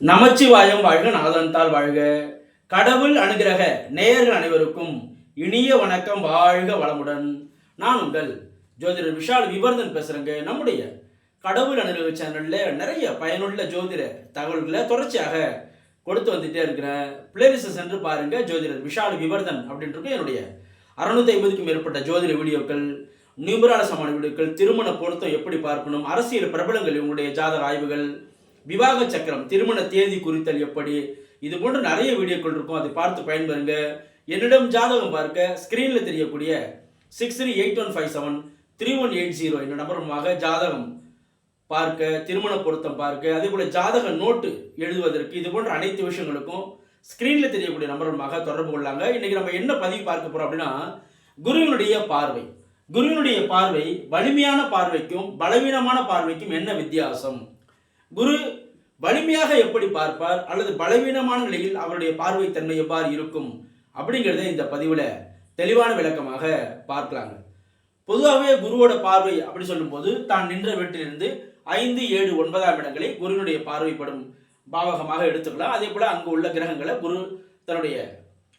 நமச்சிவாயம் வாழ்க நாதன்தால் வாழ்க. கடவுள் அனுகிரக நேயர்கள் அனைவருக்கும் இனிய வணக்கம் வாழ்க வளமுடன். நான் உங்கள் ஜோதிடர் விஷால் விவர்தன் பேசுறேங்க. நம்முடைய கடவுள் அனுகிரக சேனல்ல நிறைய பயனுள்ள ஜோதிட தகவல்களை தொடர்ச்சியாக கொடுத்து வந்துட்டே இருக்கிறேன். பிளேலிஸ்ட் சென்று பாருங்க ஜோதிடர் விஷால் விவர்தன் அப்படின்றது என்னுடைய அறுநூத்தி ஐம்பதுக்கும் மேற்பட்ட ஜோதிட வீடியோக்கள் நிபுணால வீடியோக்கள் திருமண பொருத்தம் எப்படி பார்க்கணும் அரசியல் பிரபலங்கள் இவங்களுடைய ஜாதக ஆய்வுகள் விவாக சக்கரம் திருமண தேதி குறித்தல் எப்படி? இது போன்ற நிறைய வீடியோக்கள் இருக்கும். அதை பார்த்து பயன்பெறுங்க. என்னிடம் ஜாதகம் பார்க்க ஸ்கிரீனில் தெரியக்கூடிய six three eight one five seven three one eight zero என்ற நம்பருமாக ஜாதகம் பார்க்க திருமண பொருத்தம் பார்க்க அதே போல் ஜாதக நோட்டு எழுதுவதற்கு இது போன்ற அனைத்து விஷயங்களுக்கும் ஸ்க்ரீனில் தெரியக்கூடிய நம்பருமாக தொடர்பு கொள்ளாங்க. இன்றைக்கி நம்ம என்ன பதிவு பார்க்க போகிறோம் அப்படின்னா குருவினுடைய பார்வை. குருவினுடைய பார்வை வலிமையான பார்வைக்கும் பலவீனமான பார்வைக்கும் என்ன வித்தியாசம்? குரு வலிமையாக எப்படி பார்ப்பார் அல்லது பலவீனமான நிலையில் அவருடைய பார்வை தன்மை எவ்வாறு இருக்கும் அப்படிங்கிறத இந்த பதிவில் தெளிவான விளக்கமாக பார்க்கலாங்க. பொதுவாகவே குருவோட பார்வை அப்படி சொல்லும்போது தான் நின்ற வீட்டிலிருந்து ஐந்து ஏழு ஒன்பதாம் இடங்களை குருவினுடைய பார்வைப்படும் பாவகமாக எடுத்துக்கலாம் அதே போல அங்கு உள்ள கிரகங்களை குரு தன்னுடைய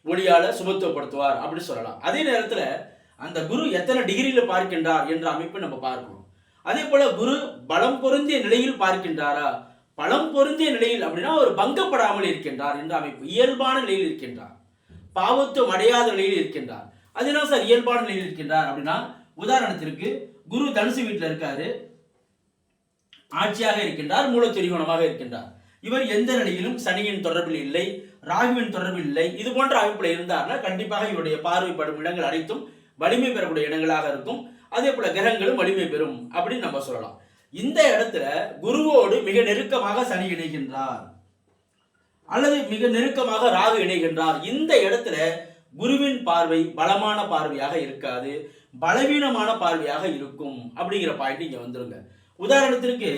ஒளியால சுமத்துவப்படுத்துவார் அப்படி சொல்லலாம். அதே நேரத்தில் அந்த குரு எத்தனை டிகிரியில பார்க்கின்றார் என்ற அமைப்பை நம்ம பார்க்கணும். அதே போல குரு பலம் பொருந்திய நிலையில் பார்க்கின்றாரா பலம் பொருந்திய நிலையில் அப்படின்னா அவர் பங்கப்படாமல் இருக்கின்றார். என்ற அமைப்பு இயல்பான நிலையில் இருக்கின்றார். பாவத்துவம் அடையாத நிலையில் இருக்கின்றார். அது என்ன சார்? இயல்பான நிலையில் இருக்கின்றார் அப்படின்னா உதாரணத்திற்கு குரு தனுசு வீட்டில் இருக்காரு. ஆட்சியாக இருக்கின்றார் மூலத்திரிகோணமாக இருக்கின்றார். இவர் எந்த நிலையிலும் சனியின் தொடர்பில் இல்லை ராகுவின் தொடர்பில் இல்லை. இது போன்ற அமைப்பில் இருந்தார்னா கண்டிப்பாக இவருடைய பார்வைப்படும் இடங்கள் அனைத்தும் வலிமை பெறக்கூடிய இடங்களாக இருக்கும். அதே போல கிரகங்களும் வலிமை பெறும் அப்படின்னு நம்ம சொல்லலாம். இந்த இடத்துல குருவோடு மிக நெருக்கமாக சனி இணைகின்றார். அல்லது மிக நெருக்கமாக ராகு இணைகின்றார். இந்த இடத்துல குருவின் பார்வை பலமான பார்வையாக இருக்காது. பலவீனமான பார்வையாக இருக்கும். அப்படிங்கிற பாயிண்ட் இங்க வந்துருங்க. உதாரணத்திற்கு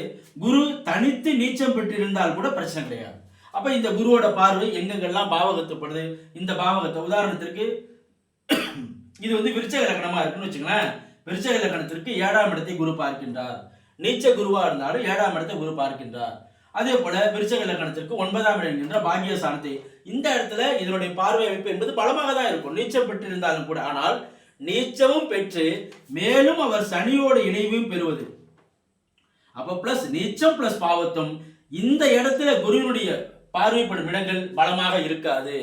குரு தனித்து நீச்சம் பெற்றிருந்தால் கூட பிரச்சனை கிடையாது. அப்ப இந்த குருவோட பார்வை எங்கெங்கெல்லாம் பாவகத்துப்படுது? இந்த பாவகத்தை உதாரணத்திற்கு இது வந்து விருச்சக லக்கணமா இருக்குன்னு வச்சுங்களேன் விருச்சக லக்கணத்திற்கு ஏழாம் இடத்தை குரு பார்க்கின்றார். நீச்ச குருவா இருந்தாலும் ஏழாம் இடத்தை குரு பார்க்கின்றார். அதே போல விருச்சக இலக்கணத்திற்கு ஒன்பதாம் இடம் என்கின்ற பாக்கியஸ்தானத்தை இந்த இடத்துல இதனுடைய பார்வை அமைப்பு என்பது பலமாக தான் இருக்கும். நீச்சம் பெற்றிருந்தாலும் கூட. ஆனால் நீச்சமும் பெற்று மேலும் அவர் சனியோட இணைவையும் பெறுவது. அப்போ பிளஸ் நீச்சம் பிளஸ் பாவத்தும் இந்த இடத்துல குருவினுடைய பார்வைப்படும் இடங்கள் பலமாக இருக்காது.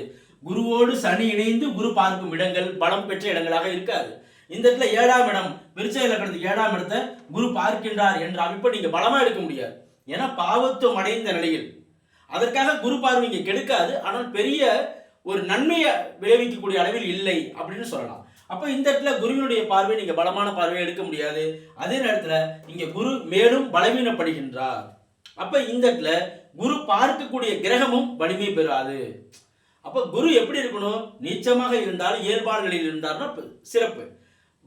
குருவோடு சனி இணைந்து குரு பார்க்கும் இடங்கள் பலம் பெற்ற இடங்களாக இருக்காது. இந்த இடத்துல ஏழாம் இடம் விருச்சக இலக்கணத்துக்கு ஏழாம் இடத்தை குரு பார்க்கின்றார் என்ற அமைப்பை நீங்க பலமா எடுக்க முடியாது. ஏன்னா பாவத்துவம் அடைந்த நிலையில். அதற்காக குரு பார்வை இங்கே கெடுக்காது. ஆனால் பெரிய ஒரு நன்மையை விளைவிக்கக்கூடிய அளவில் இல்லை அப்படின்னு சொல்லலாம். அப்போ இந்த இடத்துல குருவினுடைய பார்வை நீங்க பலமான பார்வையை எடுக்க முடியாது. அதே நேரத்தில் இங்க குரு மேலும் பலவீனப்படுகின்றார். அப்போ இந்த இடத்துல குரு பார்க்கக்கூடிய கிரகமும் வலிமை பெறாது. அப்போ குரு எப்படி இருக்கணும்? நீச்சமாக இருந்தாலும் இயல்பான இருந்தார்னா சிறப்பு.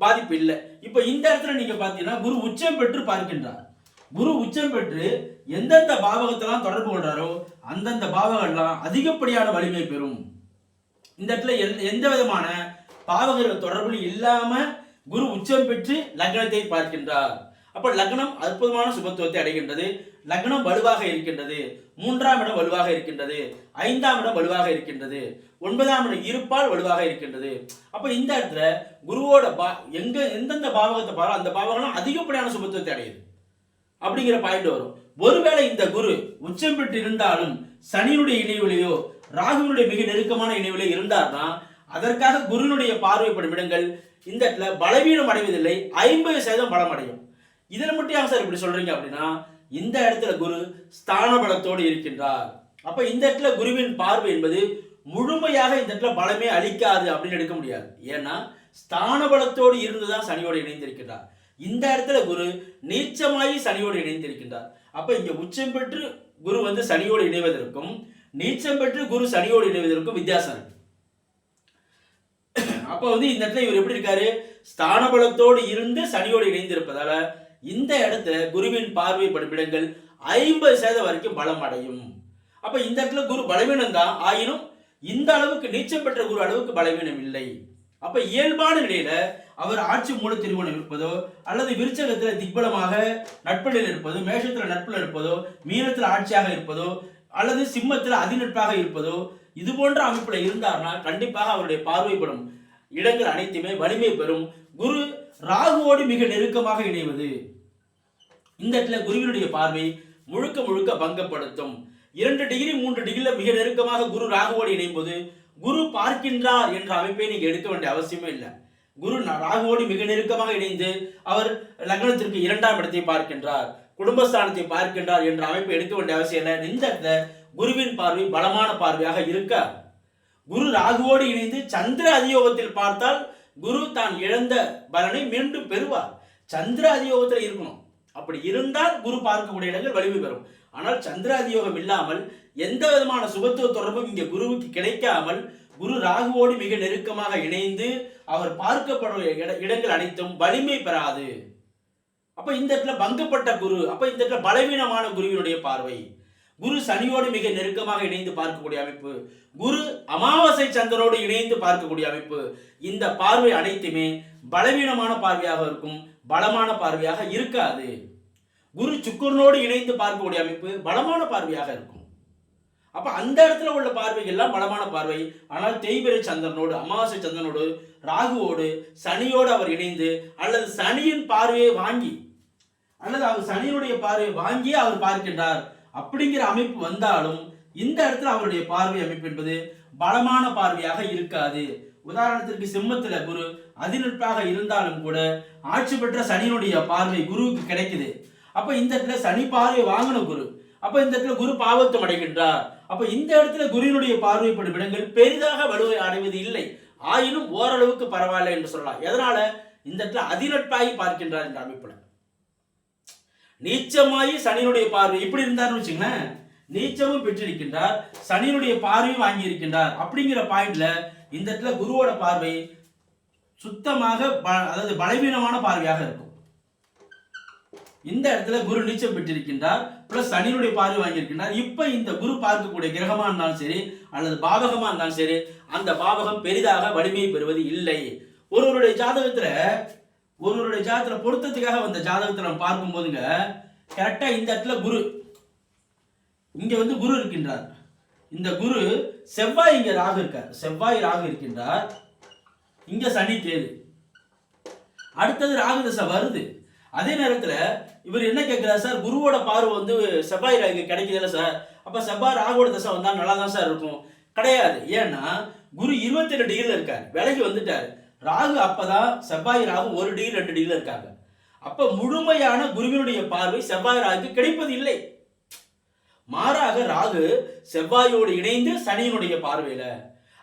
பாதிப்பு இல்லை. இப்போ இந்த இடத்துல நீங்க பாத்தீங்கன்னா குரு உச்சம் பெற்று பார்க்கின்றார். குரு உச்சம் பெற்று எந்தெந்த பாவகத்தெல்லாம் தொடர்பு கொள்றாரோ அந்தந்த பாவகம்லாம் அதிகப்படியான வலிமை பெறும். இந்த இடத்துல எந்த- எந்த விதமான பாவகர்கள் தொடர்பில் இல்லாம குரு உச்சம் பெற்று லக்னத்தை பார்க்கின்றார். அப்ப லக்னம் அற்புதமான சுபத்துவத்தை அடைகின்றது. லக்னம் வலுவாக இருக்கின்றது. மூன்றாம் இடம் வலுவாக இருக்கின்றது. ஐந்தாம் இடம் வலுவாக இருக்கின்றது. ஒன்பதாம் இடம் இருப்பால் வலுவாக இருக்கின்றது. அப்ப இந்த இடத்துல குருவோட பா எங்க எந்தெந்த பாவகத்தை பாரோ அந்த பாவகம் அதிகப்படியான சுபத்துவத்தை அடையுது. அப்படிங்கிற பாயிண்ட் வரும். ஒருவேளை இந்த குரு உச்சம் பெற்று இருந்தாலும் சனியினுடைய இணைவிலையோ ராகுவினுடைய மிக நெருக்கமான இணைவிலையோ இருந்தார்னா அதற்காக குருனுடைய பார்வைப்படும் இடங்கள் இந்த இடத்துல பலவீனம் அடைவதில்லை. ஐம்பது சதவீதம் பலம் அடையும் இதில் மட்டும் ஏன் சார் இப்படி சொல்றீங்க அப்படின்னா இந்த இடத்துல குரு ஸ்தான பலத்தோடு இருக்கின்றார். அப்ப இந்த இடத்துல குருவின் பார்வை என்பது முழுமையாக இந்த இடத்துல பலமே அளிக்காது அப்படின்னு எடுக்க முடியாது. ஏன்னா ஸ்தான பலத்தோடு இருந்துதான் சனியோடு இணைந்திருக்கின்றார். இந்த இடத்துல குரு நீச்சமாயி சனியோடு இணைந்திருக்கின்றார். அப்ப இங்க உச்சம் பெற்று குரு வந்து சனியோடு இணைவதற்கும் நீச்சம் பெற்று குரு சனியோடு இணைவதற்கும் வித்தியாசம் இருக்கு. அப்ப வந்து இந்த இடத்துல இவர் எப்படி இருக்காரு? ஸ்தான பலத்தோடு இருந்து சனியோடு இணைந்திருப்பதால இந்த இடத்துல குருவின் பார்வைப்படும் இடங்கள் ஐம்பது சதவீதம் வரைக்கும் பலம் அடையும் அப்ப இந்த இடத்துல குரு பலவீனம் தான். ஆயினும் இந்த அளவுக்கு நீச்சம் பெற்ற குரு அளவுக்கு பலவீனம் இல்லை. அப்ப இயல்பான நிலையில அவர் ஆட்சி மூல திருமணம் இருப்பதோ அல்லது விருச்சகத்துல திக்பலமாக நட்புல இருப்பதோ மேஷத்துல நட்புல இருப்பதோ மீனத்துல ஆட்சியாக இருப்பதோ அல்லது சிம்மத்தில் அதிநட்பாக இருப்பதோ இது போன்ற அமைப்புல இருந்தார்னா கண்டிப்பாக அவருடைய பார்வைப்படும் இடங்கள் அனைத்துமே வலிமை பெறும். குரு ராகுவோடு மிக நெருக்கமாக இணைவது. இந்த இடத்துல குருவினுடைய பார்வை முழுக்க முழுக்க பங்கப்படுத்தும். இரண்டு டிகிரி மூன்று டிகிரில மிக நெருக்கமாக குரு ராகுவோடு இணையும் போது குரு பார்க்கின்றார் என்ற அமைப்பை நீங்க எடுக்க வேண்டிய அவசியமே இல்லை. குரு ராகுவோடு மிக நெருக்கமாக இணைந்து அவர் லக்னத்திற்கு இரண்டாம் இடத்தை பார்க்கின்றார் குடும்பஸ்தானத்தை பார்க்கின்றார் என்ற அமைப்பை எடுக்க வேண்டிய அவசியம் இல்லை. இந்த இடத்துல குருவின் பார்வை பலமான பார்வையாக இருக்க. குரு ராகுவோடு இணைந்து சந்திர அதியோகத்தில் பார்த்தால் குரு தான் இழந்த பலனை மீண்டும் பெறுவார். சந்திர அதியோகத்தில் இருக்கணும். அப்படி இருந்தால் குரு பார்க்கக்கூடிய இடங்கள் வலிமை பெறும். ஆனால் சந்திர அதியோகம் இல்லாமல் எந்த விதமான சுபத்துவ தொடர்பும் இங்கே குருவுக்கு கிடைக்காமல் குரு ராகுவோடு மிக நெருக்கமாக இணைந்து அவர் பார்க்கப்படும் இட- இடங்கள் அனைத்தும் வலிமை பெறாது. அப்ப இந்த இடத்துல பங்கப்பட்ட குரு அப்ப இந்த இடத்துல பலவீனமான குருவினுடைய பார்வை. குரு சனியோடு மிக நெருக்கமாக இணைந்து பார்க்கக்கூடிய அமைப்பு குரு அமாவாசை சந்திரோடு இணைந்து பார்க்கக்கூடிய அமைப்பு இந்த பார்வை அனைத்துமே பலவீனமான பார்வையாக இருக்கும் பலமான பார்வையாக இருக்காது. குரு சுக்கரனோடு இணைந்து பார்க்கக்கூடிய அமைப்பு பலமான பார்வையாக இருக்கும். அப்ப அந்த இடத்துல உள்ள பார்வைகள் எல்லாம் பலமான பார்வை. ஆனால் தேய்பிரை சந்திரனோடு அமாவாசை சந்திரனோடு ராகுவோடு சனியோடு அவர் இணைந்து அல்லது சனியின் பார்வையை வாங்கி அல்லது அவர் சனியினுடைய பார்வையை வாங்கி அவர் பார்க்கின்றார். அப்படிங்கிற அமைப்பு வந்தாலும் இந்த இடத்துல அவருடைய பார்வை அமைப்பு என்பது பலமான பார்வையாக இருக்காது. உதாரணத்திற்கு சிம்மத்துல குரு அதிநட்பாக இருந்தாலும் கூட ஆட்சி பெற்ற சனியினுடைய பார்வை குருவுக்கு கிடைக்குது. அப்ப இந்த இடத்துல சனி பார்வை வாங்கின குரு. அப்ப இந்த இடத்துல குரு பாவத்தம் அடைகின்றார். அப்ப இந்த இடத்துல குருவினுடைய பார்வைப்படும் இடங்கள் பெரிதாக வலுவை அடைவது இல்லை. ஆயினும் ஓரளவுக்கு பரவாயில்லை என்று சொல்லலாம். எதனால? இந்த இடத்துல அதிநட்பாகி பார்க்கின்றார் என்ற அமைப்புல. நீச்சமாயி சனியினுடைய பார்வை. இப்படி இருந்தார்னு வச்சுங்களேன் நீச்சமும் பெற்றிருக்கின்றார் சனியினுடைய பார்வையும் வாங்கி இருக்கின்றார் அப்படிங்கிற பாயிண்ட்ல இந்த இடத்துல குருவோட பார்வை சுத்தமாக ப- அதாவது பலவீனமான பார்வையாக இருக்கும். இந்த இடத்துல குரு நீச்சம் பெற்றிருக்கின்றார் பிளஸ் சனியினுடைய பார்வை வாங்கியிருக்கின்றார். இப்ப இந்த குரு பார்க்கக்கூடிய கிரகமா இருந்தாலும் சரி அல்லது பாவகமா இருந்தாலும் சரி அந்த பாவகம் பெரிதாக வலிமையை பெறுவது இல்லை. ஒருவருடைய ஜாதகத்துல ஒருவருடைய ஜாதகத்துல பொருத்தத்துக்காக வந்த ஜாதகத்தை நம்ம பார்க்கும் போதுங்க கரெக்டா இந்த இடத்துல குரு. இங்க வந்து குரு இருக்கின்றார். இந்த குரு செவ்வாய் இங்க ராகு இருக்கார். செவ்வாய் ராகு இருக்கின்றார். இங்க சனி கேது. அடுத்தது ராகு தசை வருது. அதே நேரத்தில் இவர் என்ன கேட்கிறார் சார்? குருவோட பார்வை வந்து செவ்வாய் ராகு கிடைக்குதுல்ல சார். அப்போ செவ்வாய் ராகுவோட தசை வந்தால் நல்லா தான் சார் இருக்கும். கிடையாது. ஏன்னா குரு இருபத்தி ரெண்டு டிகிரியில் இருக்கார். விலகி வந்துட்டார். ராகு அப்பதான் செவ்வாய் ராகு ஒரு டிகிரி ரெண்டு டிகிரில இருக்காங்க. அப்ப முழுமையான குருவினுடைய பார்வை செவ்வாய் ராகுக்கு கிடைப்பது இல்லை. மாறாக ராகு செவ்வாயோடு இணைந்து சனியினுடைய பார்வையில.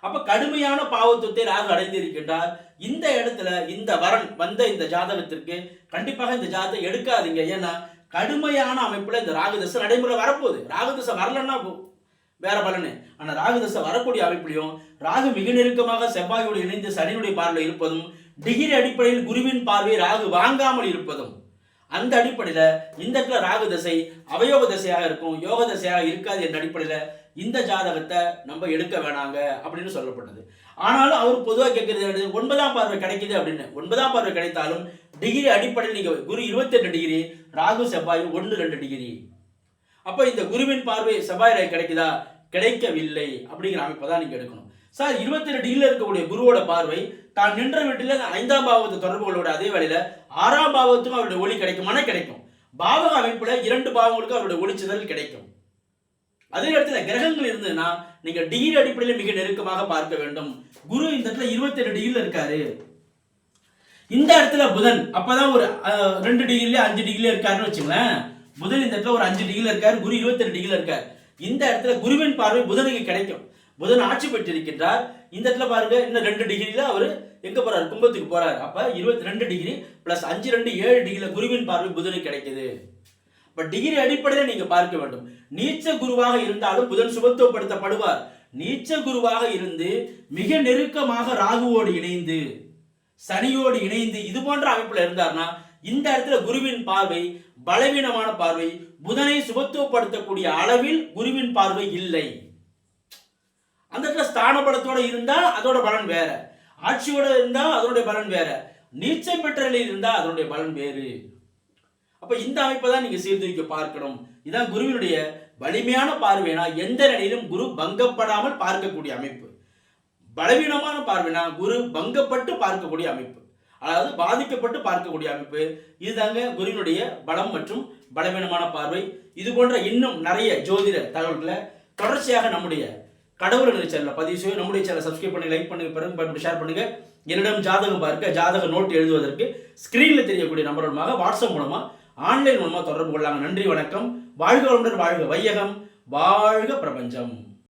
அப்ப கடுமையான பாவத்துவத்தை ராகு அடைந்திருக்கின்றார். இந்த இடத்துல இந்த வரன் வந்த இந்த ஜாதகத்திற்கு கண்டிப்பாக இந்த ஜாதகம் எடுக்காதீங்க. ஏன்னா கடுமையான அமைப்புல இந்த ராகு தசை நடைமுறை வரப்போகுது. ராகு தசை வரலன்னா போ- வேற பலனு. ஆனால் ராகு தசை வரக்கூடிய அமைப்பிலையும் ராகு மிக நெருக்கமாக செவ்வாயோடு இணைந்து சனியுடைய பார்வை இருப்பதும் டிகிரி அடிப்படையில் குருவின் பார்வை ராகு வாங்காமல் இருப்பதும். அந்த அடிப்படையில் இந்த இடத்துல ராகு தசை அவயோக தசையாக இருக்கும் யோக தசையாக இருக்காது என்ற அடிப்படையில் இந்த ஜாதகத்தை நம்ம எடுக்க வேணாங்க அப்படின்னு சொல்லப்பட்டது. ஆனாலும் அவர் பொதுவாக கேட்கறது ஒன்பதாம் பார்வை கிடைக்குது அப்படின்னு. ஒன்பதாம் பார்வை கிடைத்தாலும் டிகிரி அடிப்படையில் நீங்கள் குரு 28 டிகிரி ராகு செவ்வாய் ஒன்று ரெண்டு டிகிரி. அப்போ இந்த குருவின் பார்வை செவ்வாய் கிடைக்குதா? கிடைக்கவில்லை அப்படிங்கிற அமைப்பை தான் நீங்கள் எடுக்கணும். சார் இருபத்தி ரெண்டு டிகிரியில் இருக்கக்கூடிய குருவோட பார்வை தான் நின்ற வீட்டில் ஐந்தாம் பாவத்தை தொடர்புகளோட அதே வேளையில் ஆறாம் பாவத்துக்கும் அவருடைய ஒளி கிடைக்குமான கிடைக்கும். பாவக அமைப்பில் இரண்டு பாவங்களுக்கும் அவருடைய ஒளிச்சிதல் கிடைக்கும். அதே இடத்துல கிரகங்கள் இருந்ததுன்னா நீங்க டிகிரி அடிப்படையில் மிக நெருக்கமாக பார்க்க வேண்டும். குரு இந்த இடத்துல இருபத்தி ரெண்டு டிகிரியில் இருக்காரு. இந்த இடத்துல புதன் அப்பதான் ஒரு ரெண்டு டிகிரில அஞ்சு டிகிரில இருக்காருன்னு வச்சுங்களேன். புதன் இந்த இடத்துல ஒரு அஞ்சு டிகிரியில் இருக்கார் குரு இருபத்தி ரெண்டு டிகிரியில் இருக்கார். இந்த இடத்துல குருவின் பார்வை புதனுக்கு கிடைக்கும். புதன் ஆட்சி பெற்றிருக்கின்றார். இந்த இடத்துல பாருங்க இன்னும் ரெண்டு டிகிரில அவர் எங்க போறாரு? கும்பத்துக்கு போறாரு. அப்ப இருபத்தி ரெண்டு டிகிரி பிளஸ் அஞ்சு ரெண்டு ஏழு டிகிரில குருவின் பார்வை புதனுக்கு கிடைக்குது. இப்ப டிகிரி அடிப்படையில் நீங்க பார்க்க வேண்டும். நீச்ச குருவாக இருந்தாலும் புதன் சுபத்துவப்படுத்தப்படுவார். நீச்ச குருவாக இருந்து மிக நெருக்கமாக ராகுவோடு இணைந்து சனியோடு இணைந்து இது போன்ற அமைப்புல இருந்தார்னா இந்த இடத்துல குருவின் பார்வை பலவீனமான பார்வை புதனை சுபத்துவப்படுத்தக்கூடிய அளவில் குருவின் பார்வை இல்லை. அந்த இடத்துல ஸ்தான பலத்தோட இருந்தா அதோட பலன் வேற. ஆட்சியோட இருந்தா அதனுடைய பலன் வேற. நீச்சம் பெற்ற நிலையில் இருந்தா அதனுடைய பலன் வேறு. அப்ப இந்த அமைப்பை தான் நீங்க சீர்தூக்கி பார்க்கணும். இதான் குருவினுடைய வலிமையான பார்வைனா எந்த நிலையிலும் குரு பங்கப்படாமல் பார்க்கக்கூடிய அமைப்பு. பலவீனமான பார்வைனா குரு பங்கப்பட்டு பார்க்கக்கூடிய அமைப்பு. அதாவது பாதிக்கப்பட்டு பார்க்கக்கூடிய அமைப்பு. இதுதாங்க குருவினுடைய பலம் மற்றும் பலவீனமான பார்வை. இது போன்ற இன்னும் நிறைய ஜோதிட தகவல்களை தொடர்ச்சியாக நம்முடைய கடவுள் என்ற சேனலில் பதிவு செய்யும் நம்முடைய சேனலை சப்ஸ்கிரைப் பண்ணி லைக் பண்ணுங்க பிறகு பண்ணி ஷேர் பண்ணுங்க. என்னிடம் ஜாதகம் பார்க்க ஜாதக நோட் எழுதுவதற்கு ஸ்கிரீனில் தெரியக்கூடிய நம்பர் மூலமாக வாட்ஸ்அப் மூலமா ஆன்லைன் மூலமாக தொடர்பு கொள்ளாங்க நன்றி வணக்கம். வாழ்க வளமுடன் வாழ்க வையகம். வாழ்க பிரபஞ்சம்.